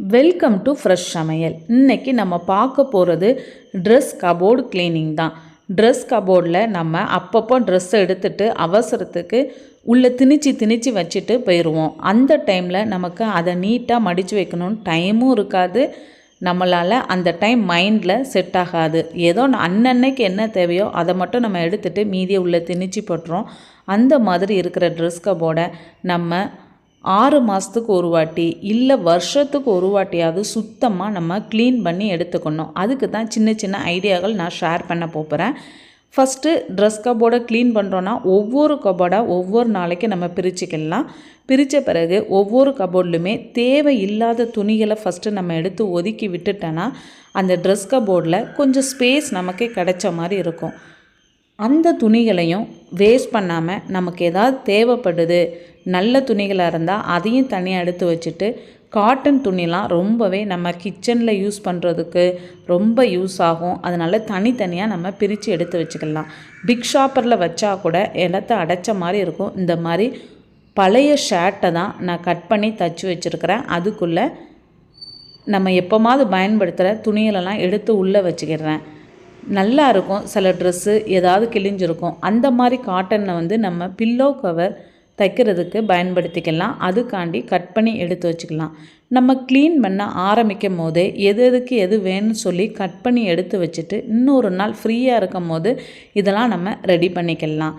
Welcome to fresh சமையல். இன்னைக்கு நம்ம பார்க்க போகிறது ட்ரெஸ் கபோர்டு க்ளீனிங் தான். ட்ரெஸ் கபோர்டில் நம்ம அப்பப்போ ட்ரெஸ்ஸை எடுத்துட்டு அவசரத்துக்கு உள்ளே திணிச்சு திணிச்சு வச்சுட்டு போயிடுவோம் அந்த டைமில் நமக்கு அதை நீட்டாக மடித்து வைக்கணும்னு டைமும் இருக்காது. நம்மளால் அந்த டைம் மைண்டில் செட் ஆகாது. ஏதோ அன்னன்னைக்கு என்ன தேவையோ அதை மட்டும் நம்ம எடுத்துகிட்டு மீதியை உள்ளே திணிச்சு போட்டுறோம். அந்த மாதிரி இருக்கிற ட்ரெஸ் கபோர்டை நம்ம ஆறு மாதத்துக்கு ஒரு வாட்டி இல்லை வருஷத்துக்கு ஒரு வாட்டியாவது சுத்தமாக நம்ம க்ளீன் பண்ணி எடுத்துக்கணும். அதுக்கு தான் சின்ன சின்ன ஐடியாக்கள் நான் ஷேர் பண்ண போகிறேன் ஃபஸ்ட்டு ட்ரெஸ் கபோர்டை க்ளீன் பண்ணுறோன்னா ஒவ்வொரு கபோர்டாக ஒவ்வொரு நாளைக்கு நம்ம பிரிச்சுக்கலாம். பிரித்த பிறகு ஒவ்வொரு கபோர்ட்லையுமே தேவையில்லாத துணிகளை ஃபஸ்ட்டு நம்ம எடுத்து ஒதுக்கி விட்டுட்டோன்னா அந்த ட்ரெஸ் கபோர்டில் கொஞ்சம் ஸ்பேஸ் நமக்கு கிடைச்ச மாதிரி இருக்கும். அந்த துணிகளையும் வேஸ்ட் பண்ணாமல் நமக்கு ஏதாவது தேவைப்படுது நல்ல துணிகளாக இருந்தால் அதையும் தனியாக எடுத்து வச்சுட்டு காட்டன் துணிலாம் ரொம்பவே நம்ம கிச்சனில் யூஸ் பண்ணுறதுக்கு ரொம்ப யூஸ் ஆகும். அதனால் தனித்தனியாக நம்ம பிரித்து எடுத்து வச்சுக்கலாம். பிக் ஷாப்பரில் வச்சா கூட இடத்த அடைச்ச மாதிரி இருக்கும். இந்த மாதிரி பழைய ஷர்ட்டை தான் நான் கட் பண்ணி தச்சு வச்சுருக்கிறேன். அதுக்குள்ளே நம்ம எப்போமாவது பயன்படுத்துகிற துணிகளெல்லாம் எடுத்து உள்ளே வச்சுக்கிறேன். நல்லா இருக்கும் சில ட்ரெஸ்ஸு ஏதாவது கிழிஞ்சிருக்கும். அந்த மாதிரி காட்டனை வந்து நம்ம பில்லோ கவர் தைக்கிறதுக்கு பயன்படுத்திக்கலாம். அதுக்காண்டி கட் பண்ணி எடுத்து வச்சுக்கலாம். நம்ம க்ளீன் பண்ண ஆரம்பிக்கும் போதே எது எதுக்கு எது வேணும்னு சொல்லி கட் பண்ணி எடுத்து வச்சுட்டு இன்னொரு நாள் ஃப்ரீயாக இருக்கும் போது இதெல்லாம் நம்ம ரெடி பண்ணிக்கலாம்.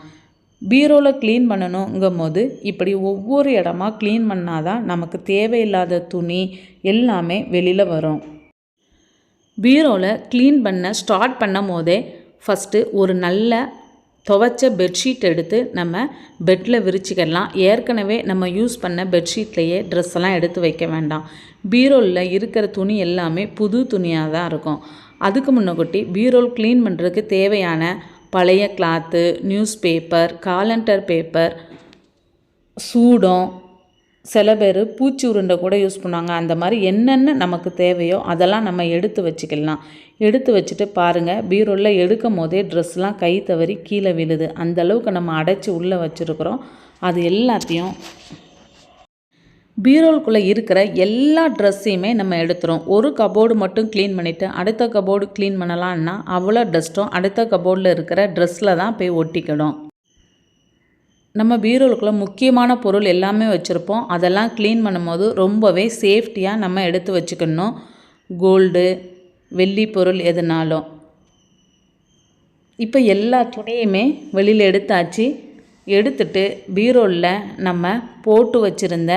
பீரோவில் க்ளீன் பண்ணணுங்கும் போது இப்படி ஒவ்வொரு இடமா க்ளீன் பண்ணாதான் நமக்கு தேவையில்லாத துணி எல்லாமே வெளியில் வரும். பீரோவில் க்ளீன் பண்ண ஸ்டார்ட் பண்ணும் போதே ஃபஸ்ட்டு ஒரு நல்ல துவைச்ச பெட்ஷீட் எடுத்து நம்ம பெட்டில் விரிச்சிக்கலாம் ஏற்கனவே நம்ம யூஸ் பண்ண பெட்ஷீட்லேயே ட்ரெஸ் எல்லாம் எடுத்து வைக்க வேண்டாம். பீரோவில் இருக்கிற துணி எல்லாமே புது துணியாக தான் இருக்கும். அதுக்கு முன்னக்கூட்டி பீரோல் க்ளீன் பண்ணுறதுக்கு தேவையான பழைய cloth news paper calendar paper சூடம் சில பேர் பூச்சி உருண்டை கூட யூஸ் பண்ணுவாங்க. அந்த மாதிரி என்னென்ன நமக்கு தேவையோ அதெல்லாம் நம்ம எடுத்து வச்சுக்கலாம். எடுத்து வச்சுட்டு பாருங்கள் பீரோவில் எடுக்கும் போதே ட்ரெஸ்லாம் கை தவறி கீழே விழுது. அந்தளவுக்கு நம்ம அடைச்சி உள்ளே வச்சுருக்குறோம். அது எல்லாத்தையும் பீரோல்குள்ளே இருக்கிற எல்லா ட்ரெஸ்ஸையுமே நம்ம எடுத்துகிறோம் ஒரு கபோர்டு மட்டும் க்ளீன் பண்ணிவிட்டு அடுத்த கபோர்டு க்ளீன் பண்ணலான்னா அவ்வளோ டஸ்ட்டும் அடுத்த கபோர்டில் இருக்கிற ட்ரெஸ்ஸில் தான் போய் ஒட்டிக்கிடும். நம்ம பீரோலுக்குள்ளே முக்கியமான பொருள் எல்லாமே வச்சுருப்போம். அதெல்லாம் க்ளீன் பண்ணும்போது ரொம்பவே சேஃப்டியாக நம்ம எடுத்து வச்சுக்கணும். கோல்டு வெள்ளி பொருள் எதுனாலும். இப்போ எல்லா துணியுமே வெளியில் எடுத்தாச்சு. எடுத்துட்டு பீரோலில் நம்ம போட்டு வச்சுருந்த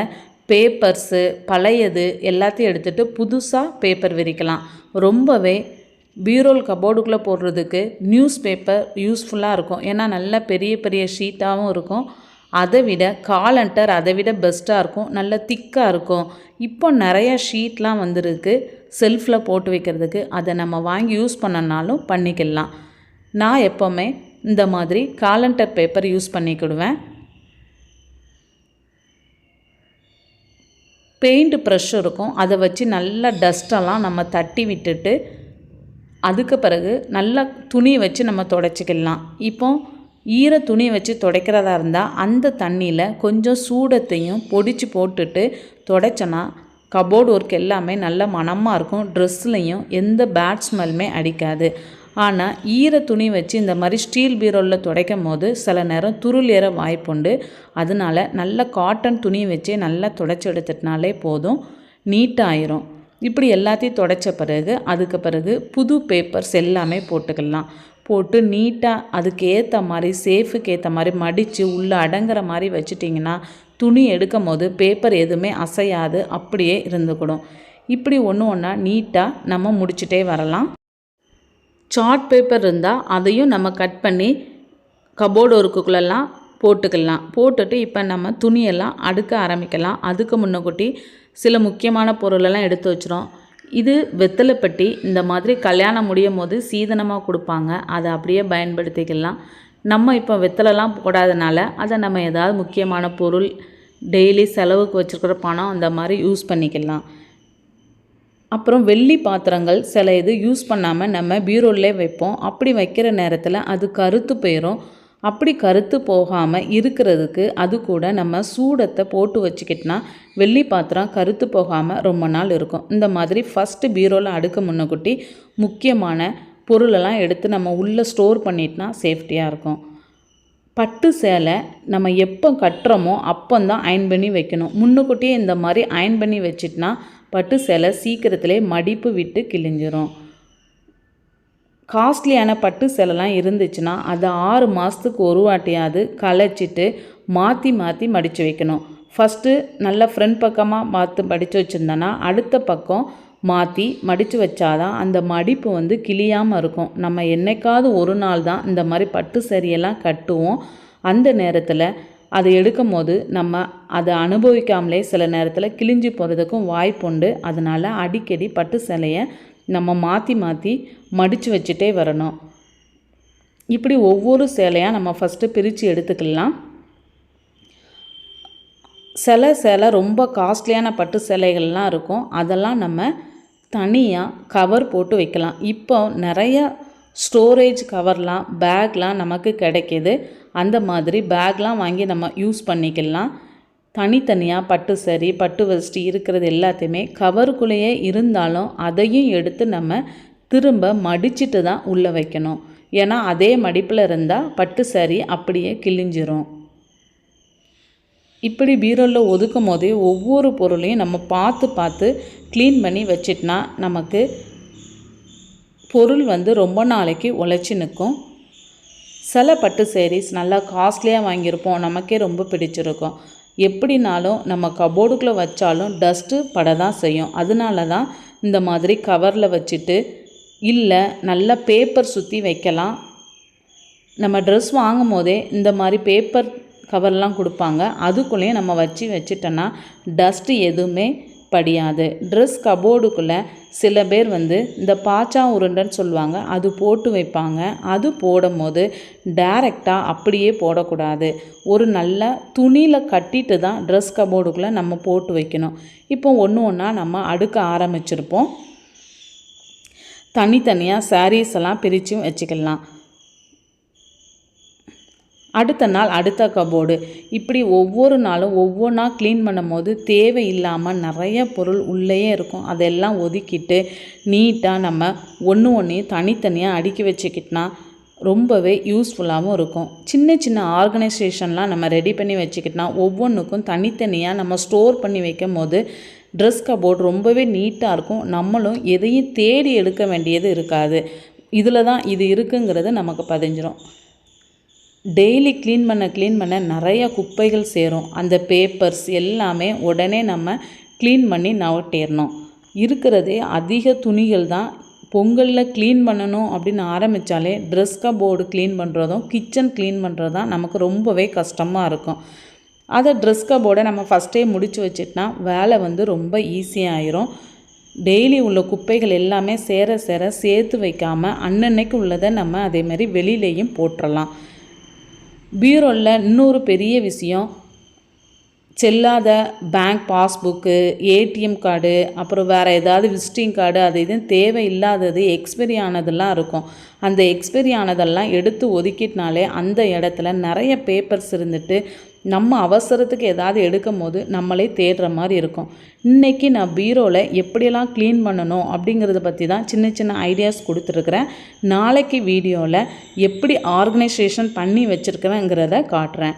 பேப்பர்ஸு பழையது எல்லாத்தையும் எடுத்துகிட்டு புதுசாக பேப்பர் விரிக்கலாம். ரொம்பவே பீரோல் கபோர்டுக்குள்ளே போடுறதுக்கு நியூஸ் பேப்பர் யூஸ்ஃபுல்லாக இருக்கும். ஏன்னா நல்ல பெரிய பெரிய ஷீட்டாகவும் இருக்கும். அதை விட காலண்டர் அதை விட பெஸ்ட்டாக இருக்கும். நல்ல திக்காக இருக்கும். இப்போ நிறைய ஷீட்லாம் வந்துருக்கு. செல்ஃபில் போட்டு வைக்கிறதுக்கு. அதை நம்ம வாங்கி யூஸ் பண்ணனாலும் பண்ணிக்கலாம். நான் எப்போவுமே இந்த மாதிரி காலண்டர் பேப்பர் யூஸ் பண்ணிக்கிடுவேன். பெயிண்ட் ப்ரெஷ் இருக்கும். அதை வச்சு நல்லா டஸ்ட்டெல்லாம் நம்ம தட்டி விட்டுட்டு அதுக்கு பிறகு நல்லா துணி வச்சு நம்ம துடைச்சிக்கலாம். இப்போ ஈர துணி வச்சு துடைக்கிறதா இருந்தால் அந்த தண்ணியில் கொஞ்சம் சூடத்தையும் பொடிச்சு போட்டுட்டு துடைச்சோன்னா கபோர்டு ஒர்க் எல்லாமே நல்ல மணமாக இருக்கும். ட்ரெஸ்லையும் எந்த பேட் ஸ்மெல்லுமே அடிக்காது. ஆனால் ஈர துணி வச்சு இந்த மாதிரி ஸ்டீல் பீரோவில் துடைக்கும் போது சில நேரம் துருள் ஏற வாய்ப்புண்டு அதனால நல்ல காட்டன் துணி வச்சே நல்லா துடைச்சி எடுத்துட்டினாலே போதும். நீட்டாயிரும். இப்படி எல்லாத்தையும் துடைச்ச பிறகு அதுக்கு பிறகு புது பேப்பர்ஸ் எல்லாமே போட்டுக்கலாம். போட்டு நீட்டாக அதுக்கு ஏற்ற மாதிரி சேஃபுக்கு ஏற்ற மாதிரி மடித்து உள்ளே அடங்குற மாதிரி வச்சுட்டிங்கன்னா துணி எடுக்கும் போது பேப்பர் எதுவுமே அசையாது அப்படியே இருந்துக்கிடும். இப்படி ஒன்று ஒன்றா நீட்டாக நம்ம முடிச்சுட்டே வரலாம். சார்ட் பேப்பர் இருந்தால் அதையும் நம்ம கட் பண்ணி கபோர்டு ஒர்க்குக்குள்ளெல்லாம் போட்டுக்கலாம். போட்டுட்டு இப்போ நம்ம துணியெல்லாம் அடுக்க ஆரம்பிக்கலாம். அதுக்கு முன்னக்கூட்டி சில முக்கியமான பொருளெல்லாம் எடுத்து வச்சுரும். இது வெத்தலைப்பட்டி இந்த மாதிரி கல்யாணம் முடியும் போது சீதனமாக கொடுப்பாங்க. அதை அப்படியே பயன்படுத்திக்கலாம். நம்ம இப்போ வெத்தலைலாம் போடாதனால அதை நம்ம ஏதாவது முக்கியமான பொருள் டெய்லி செலவுக்கு வச்சுருக்கிற பணம் அந்த மாதிரி யூஸ் பண்ணிக்கலாம். அப்புறம் வெள்ளி பாத்திரங்கள் சில இது யூஸ் பண்ணாமல் நம்ம பீரோலே வைப்போம். அப்படி வைக்கிற நேரத்தில் அது கருத்து போயிடும் அப்படி கருத்து போகாமல் இருக்கிறதுக்கு அது கூட நம்ம சூடத்தை போட்டு வச்சுக்கிட்டோன்னா வெள்ளி பாத்திரம் கருத்து போகாமல் ரொம்ப நாள் இருக்கும். இந்த மாதிரி ஃபஸ்ட்டு பீரோவில் அடுக்க முன்னக்குட்டி முக்கியமான பொருளெல்லாம் எடுத்து நம்ம உள்ளே ஸ்டோர் பண்ணிட்டுனா சேஃப்டியாக இருக்கும். பட்டு சேலை நம்ம எப்போ கட்டுறோமோ அப்போ தான் அயன் பண்ணி வைக்கணும். முன்னுக்குட்டியே இந்த மாதிரி அயன் பண்ணி வச்சிட்டுனா பட்டு சேலை சீக்கிரத்திலே மடிப்பு விட்டு கிழிஞ்சிரும். காஸ்ட்லியான பட்டு சேலைலாம் இருந்துச்சுன்னா அதை ஆறு மாதத்துக்கு ஒரு வாட்டியாவது களைச்சிட்டு மாற்றி மாற்றி மடித்து வைக்கணும். ஃபஸ்ட்டு நல்ல ஃப்ரண்ட் பக்கமாக பார்த்து மடித்து வச்சுருந்தோன்னா அடுத்த பக்கம் மாற்றி மடித்து வச்சாதான் அந்த மடிப்பு வந்து கிளியாமல் இருக்கும். நம்ம என்னைக்காவது ஒரு நாள் தான் இந்த மாதிரி பட்டு சரியெல்லாம் கட்டுவோம். அந்த நேரத்தில் அதை எடுக்கும் போது நம்ம அதை அனுபவிக்காமலே சில நேரத்தில் கிழிஞ்சு போகிறதுக்கும் வாய்ப்புண்டு. அதனால் அடிக்கடி பட்டு சேலையை நம்ம மாற்றி மாற்றி மடித்து வச்சுட்டே வரணும். இப்படி ஒவ்வொரு சேலையாக நம்ம ஃபஸ்ட்டு பிரித்து எடுத்துக்கலாம். சில சேலை ரொம்ப காஸ்ட்லியான பட்டு சேலைகள்லாம் இருக்கும். அதெல்லாம் நம்ம தனியாக கவர் போட்டு வைக்கலாம். இப்போ நிறைய ஸ்டோரேஜ் கவர்லாம் பேக்லாம் நமக்கு கிடைக்கிது. அந்த மாதிரி பேக்லாம் வாங்கி நம்ம யூஸ் பண்ணிக்கலாம். தனித்தனியாக பட்டு சரி பட்டு வஸ்டி இருக்கிறது எல்லாத்தையுமே கவருக்குள்ளேயே இருந்தாலும் அதையும் எடுத்து நம்ம திரும்ப மடிச்சிட்டு தான் உள்ளே வைக்கணும். ஏன்னா அதே மடிப்பில் இருந்தால் பட்டு சரி அப்படியே கிழிஞ்சிரும். இப்படி பீரோவில் ஒதுக்கும் போதே ஒவ்வொரு பொருளையும் நம்ம பார்த்து பார்த்து க்ளீன் பண்ணி வச்சிட்டனா நமக்கு பொருள் வந்து ரொம்ப நாளைக்கு உழைச்சி நிற்கும். சில பட்டு சேரீஸ் நல்லா காஸ்ட்லியாக வாங்கியிருப்போம். நமக்கே ரொம்ப பிடிச்சிருக்கும். எப்படினாலும் நம்ம கபோர்டுக்குள்ளே வச்சாலும் டஸ்ட்டு பட தான் செய்யும். அதனால தான் இந்த மாதிரி கவரில் வச்சுட்டு இல்லை நல்ல பேப்பர் சுற்றி வைக்கலாம். நம்ம ட்ரெஸ் வாங்கும் போதே இந்த மாதிரி பேப்பர் கவர்லாம் கொடுப்பாங்க. அதுக்குள்ளேயும் நம்ம வச்சு வச்சுட்டோன்னா டஸ்ட்டு எதுவுமே படியாது. ட்ரெஸ் கபோர்டுக்குள்ளே சில பேர் வந்து இந்த பாச்சா உருண்டைன்னு சொல்லுவாங்க அது போட்டு வைப்பாங்க. அது போடும் போது அப்படியே போடக்கூடாது. ஒரு நல்ல துணியில் கட்டிட்டு தான் ட்ரெஸ் கபோர்டுக்குள்ளே நம்ம போட்டு வைக்கணும். இப்போ ஒன்று ஒன்றா நம்ம அடுக்க ஆரம்பிச்சிருப்போம். தனித்தனியாக சாரீஸ் எல்லாம் பிரித்தும் வச்சுக்கலாம். அடுத்த நாள் அடுத்த கபோர்டு இப்படி ஒவ்வொரு நாளும் ஒவ்வொன்றா க்ளீன் பண்ணும் போது தேவையில்லாமல் நிறைய பொருள் உள்ளேயே இருக்கும். அதெல்லாம் ஒதுக்கிட்டு நீட்டாக நம்ம ஒன்று ஒன்றையும் தனித்தனியாக அடுக்கி வச்சுக்கிட்டோன்னா ரொம்பவே யூஸ்ஃபுல்லாகவும் இருக்கும். சின்ன சின்ன ஆர்கனைசேஷன்லாம் நம்ம ரெடி பண்ணி வச்சுக்கிட்டோம்னா ஒவ்வொன்றுக்கும் தனித்தனியாக நம்ம ஸ்டோர் பண்ணி வைக்கும் போது ட்ரெஸ் கபோர்ட் ரொம்பவே நீட்டாக இருக்கும். நம்மளும் எதையும் தேடி எடுக்க வேண்டியது இருக்காது. இதில் தான் இது இருக்குங்கிறது நமக்கு பதிஞ்சிரும். டெய்லி க்ளீன் பண்ண க்ளீன் பண்ண நிறைய குப்பைகள் சேரும். அந்த பேப்பர்ஸ் எல்லாமே உடனே நம்ம க்ளீன் பண்ணி நவட்டிடணும் இருக்கிறதே அதிக துணிகள் தான். பொங்கலில் க்ளீன் பண்ணணும் அப்படின்னு ஆரம்பித்தாலே ட்ரெஸ் கபோர்டு க்ளீன் பண்ணுறதும் கிச்சன் க்ளீன் பண்ணுறது தான் நமக்கு ரொம்பவே கஷ்டமாக இருக்கும். அதை ட்ரெஸ் கபோர்டை நம்ம ஃபஸ்ட்டே முடித்து வச்சிட்டோன்னா வேலை வந்து ரொம்ப ஈஸியாகிரும் டெய்லி உள்ள குப்பைகள் எல்லாமே சேர சேர சேர்த்து வைக்காமல் அன்னன்னைக்கு உள்ளதை நம்ம அதேமாதிரி வெளியிலையும் போட்டுடலாம் பீரோவில் இன்னொரு பெரிய விஷயம் செல்லாத பேங்க் பாஸ்புக்கு ஏடிஎம் கார்டு அப்புறம் வேறு ஏதாவது விசிட்டிங் கார்டு அது இதுவும் தேவையில்லாதது எக்ஸ்பைரி ஆனதெல்லாம் இருக்கும். அந்த எக்ஸ்பைரி ஆனதெல்லாம் எடுத்து ஒதுக்கிட்டனாலே அந்த இடத்துல நிறைய பேப்பர்ஸ் இருந்துட்டு நம்ம அவசரத்துக்கு ஏதாவது எடுக்கும் போது நம்மளே தேடுற மாதிரி இருக்கும். இன்றைக்கி நான் பீரோவில் எப்படியெல்லாம் க்ளீன் பண்ணணும் அப்படிங்கிறத பற்றி தான் சின்ன சின்ன ஐடியாஸ் கொடுத்துருக்குறேன். நாளைக்கு வீடியோவில் எப்படி ஆர்கனைசேஷன் பண்ணி வச்சுருக்கிறேங்கிறத காட்டுறேன்.